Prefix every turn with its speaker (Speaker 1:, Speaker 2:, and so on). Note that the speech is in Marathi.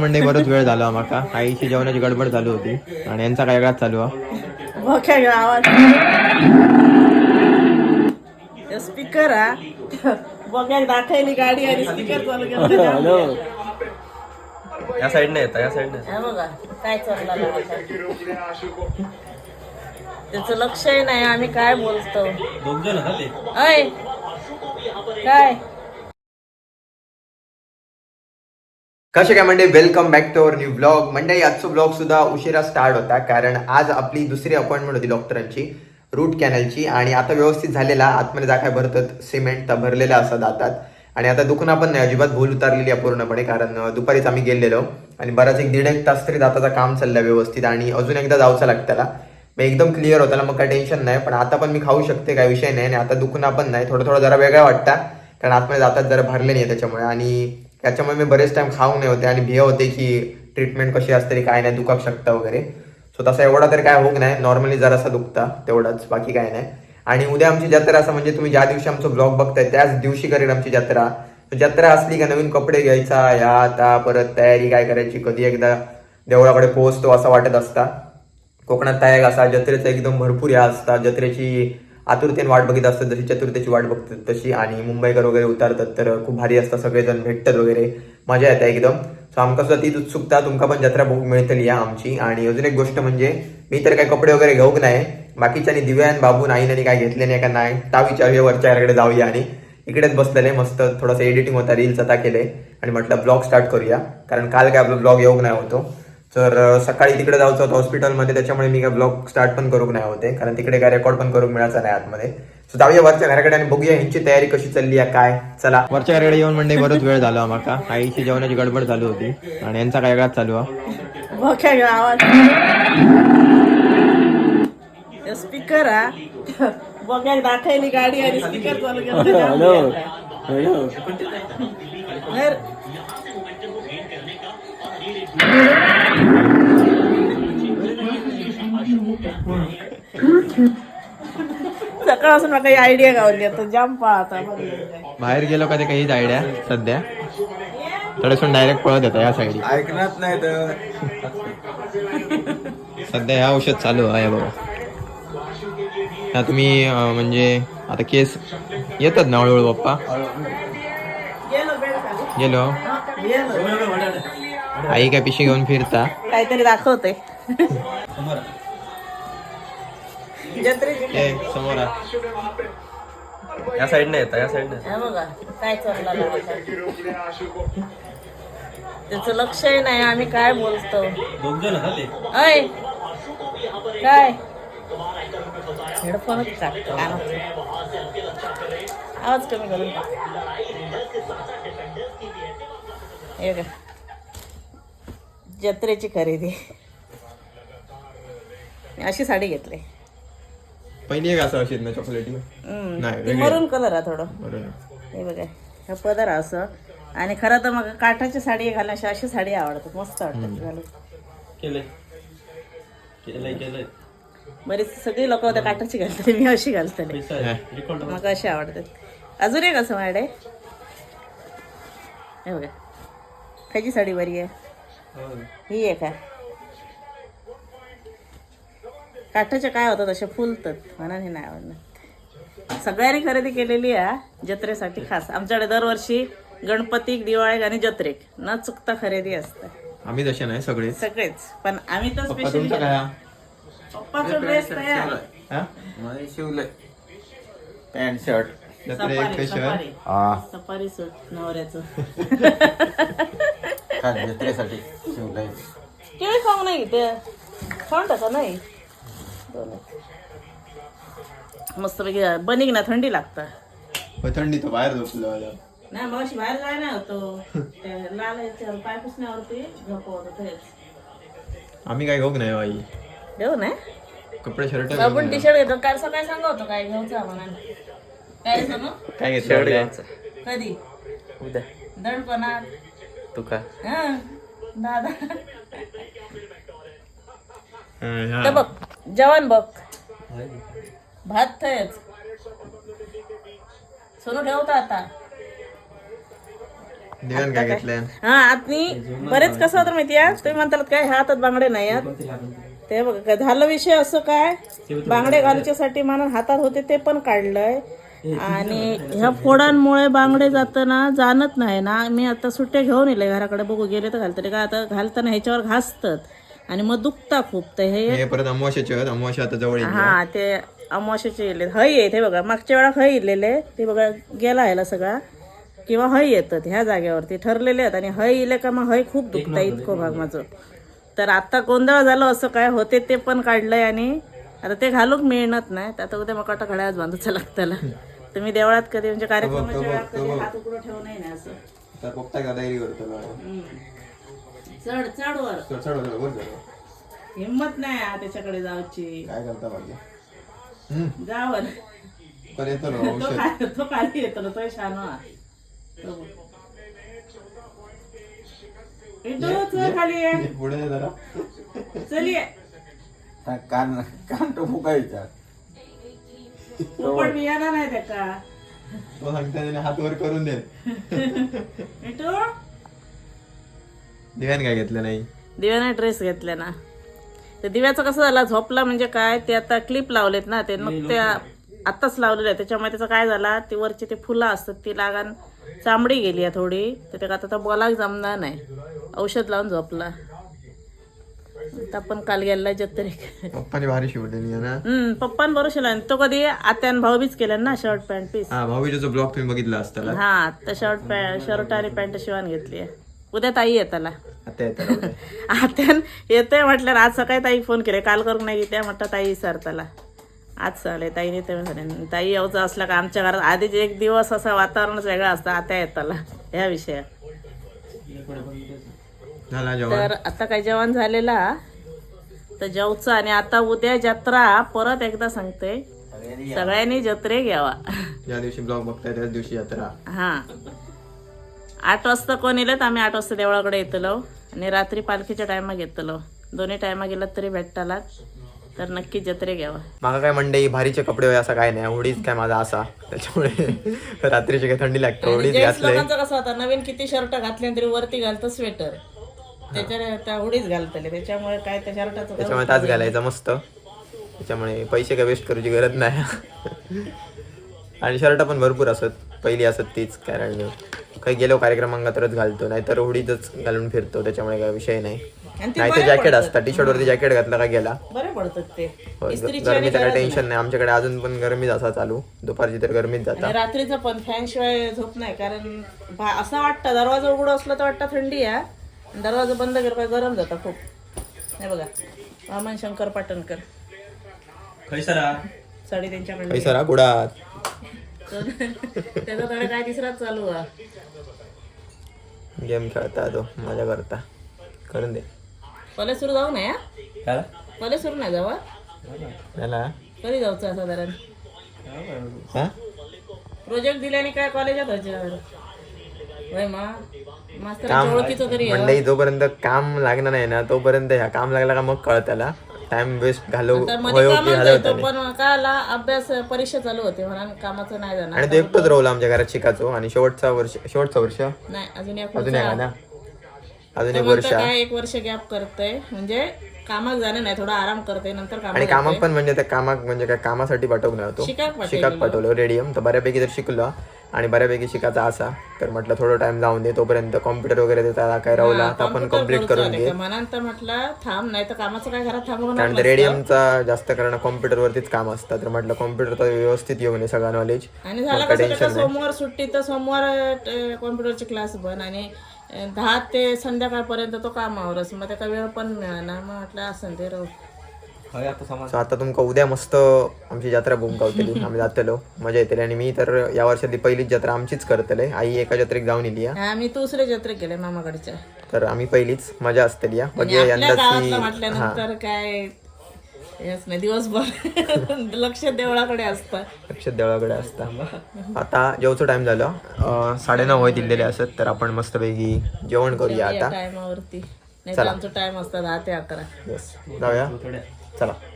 Speaker 1: म्हणजे बरोच वेळ झाला माका आईची जेवणाची गडबड चालू होती. आणि यांचा काय वेगळाच चालू आहे
Speaker 2: बघा ह्यो आवाज स्पीकर हा? बघा दाखवली गाडी आणि स्पीकर चालू केलं.
Speaker 1: या साईडने येता या साईडने
Speaker 2: हे बघा. काय चाललं त्याच लक्षही नाही आम्ही काय बोलतो? अय काय?
Speaker 1: कसे काय म्हणजे welcome back to our new blog म्हणजे आजचा ब्लॉग सुद्धा उशिरा स्टार्ट होता कारण आज आपली दुसरी अपॉइंटमेंट होती डॉक्टरांची रूट कॅनलची आणि आता व्यवस्थित झालेला आतमध्ये जा काय भरतात सिमेंट तर भरलेलं असं दातात. आणि आता दुखणं पण नाही अजिबात भूल उतारलेली आहे पूर्णपणे कारण दुपारीच आम्ही गेलेलो आणि बराच एक दीड एक तास तरी दाताचं काम चाललंय व्यवस्थित आणि अजून एकदा जावचं लागतं त्याला. मग एकदम क्लिअर होता मग काय टेन्शन नाही पण आता पण मी खाऊ शकते काय विषय नाही आणि आता दुखणं पण नाही थोडं थोडं जरा वेगळा वाटतं कारण आतमध्ये जातात जरा भरले नाही त्याच्यामुळे आणि त्याच्यामुळे मी बरेच टाइम खाऊ नाही होते आणि भिया होते की ट्रीटमेंट कशी असते काय नाही दुखाक शकता वगैरे. सो तसा एवढा तर काय होत नाही. नॉर्मली जरासा दुखता तेवढाच बाकी काय नाही. आणि उद्या आमची जत्रा असं म्हणजे तुम्ही ज्या दिवशी आमचं ब्लॉग बघताय त्याच दिवशी करेल आमची जत्रा. जत्रा असली का नवीन कपडे घ्यायचा या आता परत तयारी काय करायची कधी एकदा देवळाकडे पोहोचतो असं वाटत असता. कोकणात तयार असा जत्रेचा एकदम भरपूर या असता जत्रेची आतुरतेने वाट बघित असतात जशी चतुर्थीची वाट बघतात तशी. आणि मुंबईकर वगैरे उतारतात तर खूप भारी असतात सगळेजण भेटतात वगैरे. मजा येते एकदम. सो आमका सुद्धा तीच उत्सुकता तुमका पण जत्रा बघूक मिळतली या आमची. आणि अजून एक गोष्ट म्हणजे मी तर काही कपडे वगैरे घेऊक नाही. बाकीच्यांनी दिव्यान बाबून आईने काय घेतले नाही का नाही ता विचारूया वरच्या घराकडे जाऊया आणि इकडेच बसलेले मस्त थोडंसं एडिटिंग होता रील्स आता केले. आणि म्हटलं ब्लॉग स्टार्ट करूया. कारण काल काय आपलं ब्लॉग येऊक नाही होतो. तर सकाळी तिकडे जायचं होतं हॉस्पिटलमध्ये त्याच्यामुळे मी काय ब्लॉग स्टार्ट पण करूक नाही होते कारण तिकडे काय रेकॉर्ड पण करूक मिळायचं नाही आतमध्ये. सो जाऊया वरच्या घराकडे आणि बघूया ह्यांची तयारी कशी चालली आहे काय? चला. वरच्या घराकडे येऊन म्हणजे बरोच वेळ झाला माका आईची जेवणाची गडबड चालू होती आणि यांचा काय वेगळाच चालू आहे.
Speaker 2: स्पीकर हा दाखवली गाडी आणि स्पीकर चालू केलं तर सकाळपासून मला काही आयडिया गावली आता जाम पाहता
Speaker 1: बाहेर गेलो का ते काहीच आयडिया सध्या? थोडंसं डायरेक्ट पळत येतं या साईड
Speaker 3: ऐकणार नाही तर.
Speaker 1: सध्या ह्या औषध चालू आहे बघा. ह्या तुम्ही अं, म्हणजे आता केस येतात ना हळूहळू पप्पा?
Speaker 2: गेलो
Speaker 1: आई काय पिशी घेऊन फिरता?
Speaker 2: काहीतरी दाखवते
Speaker 1: समोर. या साईडने येता या साईडने
Speaker 2: हे बघा काय चाललं त्याच लक्षही नाही आम्ही काय बोलतो. अय काय? हेडफोनच टाकतो. आवाज कमी करून. हे बघा. जत्रेची खरेदी. मी अशी साडी घेतली.
Speaker 1: पहिली एक असं असेल ना चॉकलेटी. नाही.
Speaker 2: मरून कलर आहे थोडं. हे बघा हे पदर असं. आणि खरं तर मग काठाची साडी घालण्याशी अशी साडी आवडतात. मस्त वाटतात घालून.
Speaker 1: केलंय. केलंय केलंय.
Speaker 2: बरीच सगळी लोक होत्या काठाची घालतात मी अशी घालते मग अशी आवडतात. अजून एक असं माझ्याकडे. हे बघा. खायची साडी बरी आहे? ही. आहे. का काठाच्या काय होतात अशा फुलतात म्हणून हे नाही आवडणार. सगळ्यांनी खरेदी केलेली आहे जत्रेसाठी खास. आमच्याकडे दरवर्षी गणपती दिवाळी आणि जत्रेक. न चुकता खरेदी असते.
Speaker 1: आम्ही तसे नाही सगळे
Speaker 2: सगळेच. पण आम्ही तर स्पेशल
Speaker 1: हा?
Speaker 2: पप्पाचा ड्रेस तयार.
Speaker 1: हा?
Speaker 3: शिवलंय. पॅन्ट शर्ट
Speaker 1: जत्रे
Speaker 2: सफारी
Speaker 1: स्पेशल
Speaker 2: सफारी.
Speaker 3: हा.
Speaker 2: सफारी सूट नवऱ्याचं.
Speaker 3: जत्रेसाठी? शिवलंय.
Speaker 2: केळी खाऊ नाही ते खाऊन टाका नाही. दोन. मस्तपैकी बनिक ना थंडी लागतं.
Speaker 1: थंडी तो बाहेर झोपलो.
Speaker 2: नाही मग अशी बाहेर जाय नाही होतो. त्या लाल याच्या पाय पुसण्यावरती झोपवत
Speaker 1: आम्ही काय घेऊ नाही आई?
Speaker 2: घेऊ ना.
Speaker 1: कपडे शर्ट
Speaker 2: आपण टी शर्ट घेतो. काल सकाळी सांगा होतो काय घ्यायचं म्हणून काय घेतो ना
Speaker 1: काय घेतलं
Speaker 2: कधी?
Speaker 3: उद्या.
Speaker 2: दडपणात.
Speaker 3: तू का
Speaker 2: हं, दादा.
Speaker 1: हा.
Speaker 2: तर बघ जेवण बघ. भात थयच. सोनू ठेवता आता.
Speaker 1: काय?
Speaker 2: हा आतनी बरेच कसं होतं माहितीये? तुम्ही म्हणताल काय ह्या हातात बांगडे नाही आहेत ते बघा झालं विषय असं काय? बांगडे घालूच्यासाठी म्हणून हातात होते ते पण काढलंय. आणि ह्या फोडांमुळे बांगडे जाताना जाणत नाही ना. मी आता सुट्ट्या घेऊन येले घराकडे बघू गेले तर घालतले. का आता घालताना ह्याच्यावर घासतात. आणि मग दुखता खूप. तर हे
Speaker 1: हे परत अमावश्याचे आहेत. अमावश्या आता जवळ येईल.
Speaker 2: हा ते अमावश्याचे येले हय येत हे बघा. मागच्या वेळा हय इलेले. ते बघा गेला ह्याला सगळा. किंवा हय येतात ह्या जागेवरती. ठरलेले आहेत. आणि हय इले का मग हय खूप दुखता इतकं भाग माझं तर आता गोंधळ झालं असं काय होते ते पण काढलंय आणि आता ते घालूक मिळणार नाही. तर आता उद्या मग कटा घड्याळच बांधूचं लागतं तुम्ही देवळात कधी म्हणजे कार्यक्रमाच्या वेळा कधी हात उकडं ठेवू नये ना असं.
Speaker 1: तर बघता का तयारी करतो
Speaker 2: हम्म. चढ चढ वर
Speaker 1: चढ चढ वर, वर चढ.
Speaker 2: हिंमत नाही हा त्याच्याकडे जाऊची.
Speaker 1: काय करता बाकी हम्म.
Speaker 2: जा वर
Speaker 1: पण येतो ना
Speaker 2: तो
Speaker 1: औषध.
Speaker 2: खाली तो खाली येतो ना तो शान हा. चल खाली ये.
Speaker 1: हे पुढे ये जरा.
Speaker 2: चल. ये
Speaker 3: कान कान तो फुकायचा.
Speaker 2: पोपट बियाणा नाही त्याका
Speaker 1: तो सांगता त्याने हात वर करून दे. दिव्यान काय घेतलं नाही?
Speaker 2: दिव्याने ड्रेस घेतले ना. ते दिव्याचं कसं झालं झोपला म्हणजे काय ते आता क्लिप लावलेत ना ते मग त्या आत्ताच लावलेलं आहे. त्याच्यामुळे त्याचं काय झाला ती वरची ते फुलं असतात ती लागान चांबडी गेली आहे थोडी. तर ते आता तर बोलाक जमणार नाही. औषध लावून झोपला. आता आपण काल गेला जत्रे
Speaker 1: पप्पाने भारी आहे ना?
Speaker 2: हम्म पप्पान बरोबर शिला तो कधी आत्यान भाऊबीच केलं ना शर्ट पॅन्ट पीस.
Speaker 1: हा ब्लॉग तुम्ही बघितला असताना
Speaker 2: हा तर शर्ट पॅन्ट शर्ट आणि पॅन्ट शिवून घेतली उद्या ताई येताला
Speaker 1: आता
Speaker 2: आत्यान येतोय म्हटलं आज सकाळी ताई फोन केले काल करून नाही त्या म्हटलं ताई विचारताला आज चालेल ताई नेते म्हणे ताई यावचं असला का आमच्या घरात आधीच एक दिवस असं वातावरणच वेगळं असतं आता येताला ह्या विषयात तर आता काय जेवण झालेला? तर जेवचं आणि आता उद्या जत्रा परत एकदा सांगते. सगळ्यांनी जत्रे घ्यावा.
Speaker 1: ज्या दिवशी ब्लॉग बघताय त्याच दिवशी यात्रा
Speaker 2: हा. आठ वाजता कोण येलेत? आम्ही आठ वाजता देवळाकडे येतलो. आणि रात्री पालखीच्या टायमा घेतलो. दोन्ही टायमा गेलात तरी भेटतालात तर नक्की जत्रे घ्यावा.
Speaker 1: मागा काय मंडई भारीचे कपडे होय असं काय नाही. होडीच काय माझा असा. त्याच्यामुळे रात्रीची काय थंडी लागते. होडीच
Speaker 2: लोकांचं कसं होतं नवीन किती शर्ट घातले तरी वरती घालतं स्वेटर. त्याच्या त्या घालतले. त्याच्यामुळे काय त्या शर्टाचं
Speaker 1: त्याच्यामुळे तास घालायचा मस्त. त्याच्यामुळे पैसे काय वेस्ट करूची गरज नाही. आणि शर्ट पण भरपूर असत. पहिली असत तीच कारण काही गेलो कार्यक्रमांना तरच घालतो नाहीतर होडीतच घालून फिरतो त्याच्यामुळे काय विषय नाही.
Speaker 2: आणि ते
Speaker 1: नाही तर
Speaker 2: बरे
Speaker 1: जॅकेट
Speaker 2: पडतात.
Speaker 1: असतं टी शर्ट वरती जॅकेट घातलं का गेला.
Speaker 2: बरे पडतात ते.
Speaker 1: होय,
Speaker 2: इस्त्रीची आणि
Speaker 1: गरमीचं काय
Speaker 2: गरज
Speaker 1: टेन्शन नाही. आमच्याकडे अजून पण गरमीच असा चालू. दुपारची तर गरमीच जाता
Speaker 2: आणि रात्रीचं पण फॅन शिवाय झोप नाही कारण भा- असं वाटतं दरवाजा उघड असला तर वाटतं थंडी आहे. आणि दरवाजा बंद पाहिजे गरम जातं खूप. नाही बघा वामन शंकर पाटणकर. साडी त्यांच्याकडे
Speaker 1: पैसा रा
Speaker 2: त्याचा थोडा काय तिसराच चालू आहे.
Speaker 1: गेम खेळता तो मजा करता. करून दे.
Speaker 2: कॉलेज सुरू जाऊ नये
Speaker 3: काय
Speaker 2: कॉलेज सुरू नाही जावा
Speaker 1: त्याला
Speaker 2: कधी जाऊचं साधारण?
Speaker 1: हा?
Speaker 2: प्रोजेक्ट दिल्याने काय कॉलेजात मा मास्तर
Speaker 1: काम
Speaker 2: ओळखीचं तरी आहे.
Speaker 1: मंडई जोपर्यंत काम लागणार नाही ना तोपर्यंत ह्या काम लागला का मग कळत त्याला टाइम वेस्ट घालव
Speaker 2: तर होयमध्ये
Speaker 1: हो की
Speaker 2: कामात
Speaker 1: घालवता
Speaker 2: जायचो. पण काय आला अभ्यास परीक्षा चालू होते म्हणून कामाचं नाही जाणार.
Speaker 1: आणि तो एकटोच राहुल आमच्या घरात शिकायचो. आणि शेवटचा वर्ष शेवटचं वर्ष?
Speaker 2: नाही अजून एक
Speaker 1: एक आहे ना? अजून एक वर्ष.
Speaker 2: काय एक वर्ष गॅप करतोय. म्हणजे कामात जाणे नाही थोडा आराम करते नंतर
Speaker 1: आणि
Speaker 2: कामात
Speaker 1: कामात पण म्हणजे त्या कामाक म्हणजे काय कामासाठी पाठवून होतो.
Speaker 2: शिकाक
Speaker 1: पाठवलं रेडियम तर बऱ्यापैकी तर शिकलो. आणि बऱ्यापैकी शिकायचा असा. तर म्हटलं थोडं टाइम जाऊन दे तोपर्यंत कॉम्प्युटर वगैरे त्याचा काय राहुला तर आपण कंप्लीट करून घे.
Speaker 2: मनांतर म्हटलं थांब नाही तर कामाचं काय घरात थांबवणार
Speaker 1: कारण रेडियमचा जास्त करणं कॉम्प्युटरवरतीच काम असतं. तर म्हटलं कॉम्प्युटर तर व्यवस्थित येऊ नये सगळं नॉलेज
Speaker 2: आणि झालं कसं सोमवार सुट्टी तर सोमवार कॉम्प्युटरचे क्लास बन आणि दहा ते संध्याकाळपर्यंत तो कामावरच. मग त्याचा वेळ पण मिळाला मग म्हटलं असं ते राहू.
Speaker 1: सो आता तुमका उद्या मस्त आमची जत्रा बुक गावतली आम्ही जातलो. मजा येतली. आणि मी तर या वर्षातली पहिलीच जत्रा आमचीच करतले. आई एका जत्रेक जाऊन हा.
Speaker 2: आम्ही दुसरे जत्रे केले मामाकडच्या
Speaker 1: तर आम्ही पहिलीच मजा असतली या बघूया यंदाची
Speaker 2: काय दिवसभर लक्ष देवळाकडे असतं.
Speaker 1: लक्षात देवळाकडे असता. आता जेवचं टाइम झालं. अं, साडेनऊ होय दिलेले असत तर आपण मस्तपैकी जेवण करूया आता.
Speaker 2: टायमावरती आमचा टाइम असतात दहा ते अकरा.
Speaker 1: येस जाऊया चला